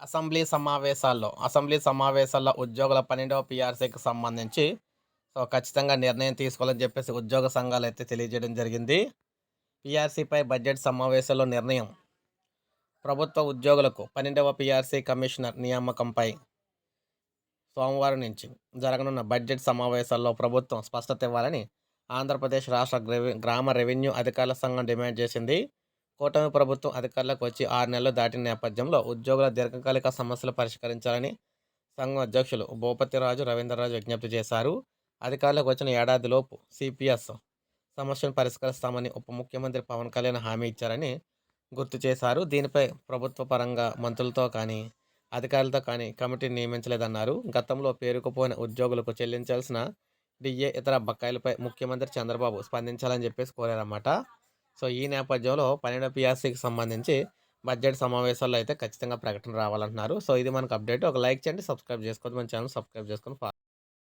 Assembly సమావేశాల్లో assembly సమావేశాల్లో ఉద్యోగుల పన్నెండవ పిఆర్సీకి సంబంధించి సో ఖచ్చితంగా నిర్ణయం తీసుకోవాలని చెప్పేసి ఉద్యోగ సంఘాలు అయితే తెలియజేయడం జరిగింది. పిఆర్సీపై బడ్జెట్ సమావేశంలో నిర్ణయం ప్రభుత్వ ఉద్యోగులకు పన్నెండవ పిఆర్సీ కమిషనర్ నియామకంపై సోమవారం నుంచి జరగనున్న బడ్జెట్ సమావేశాల్లో ప్రభుత్వం స్పష్టత ఇవ్వాలని ఆంధ్రప్రదేశ్ రాష్ట్ర గ్రామ రెవెన్యూ అధికారుల సంఘం డిమాండ్ చేసింది. కూటమి ప్రభుత్వం అధికారులకు వచ్చి ఆరు నెలలు దాటిన నేపథ్యంలో ఉద్యోగుల దీర్ఘకాలిక సమస్యలు పరిష్కరించాలని సంఘం అధ్యక్షులు భూపతిరాజు రవీంద్రరాజు విజ్ఞప్తి చేశారు. అధికారులకు వచ్చిన ఏడాదిలోపు సిపిఎస్ సమస్యను పరిష్కరిస్తామని ఉప ముఖ్యమంత్రి పవన్ కళ్యాణ్ హామీ ఇచ్చారని గుర్తు చేశారు. దీనిపై ప్రభుత్వ పరంగా మంత్రులతో కానీ అధికారులతో కానీ కమిటీ నియమించలేదన్నారు. గతంలో పేరుకుపోయిన ఉద్యోగులకు చెల్లించాల్సిన డిఏ ఇతర బకాయిలపై ముఖ్యమంత్రి చంద్రబాబు స్పందించాలని చెప్పేసి కోరారన్నమాట. సో ఈ నేపథ్యంలో పన్నెండు పిఆర్సీకి సంబంధించి బడ్జెట్ సమావేశాల్లో అయితే ఖచ్చితంగా ప్రకటన రావాలంటున్నారు. సో ఇది మనకు అప్డేట్. ఒక లైక్ చేయండి సబ్స్క్రైబ్ చేసుకోండి మన ఛానల్ సబ్స్క్రైబ్ చేసుకొని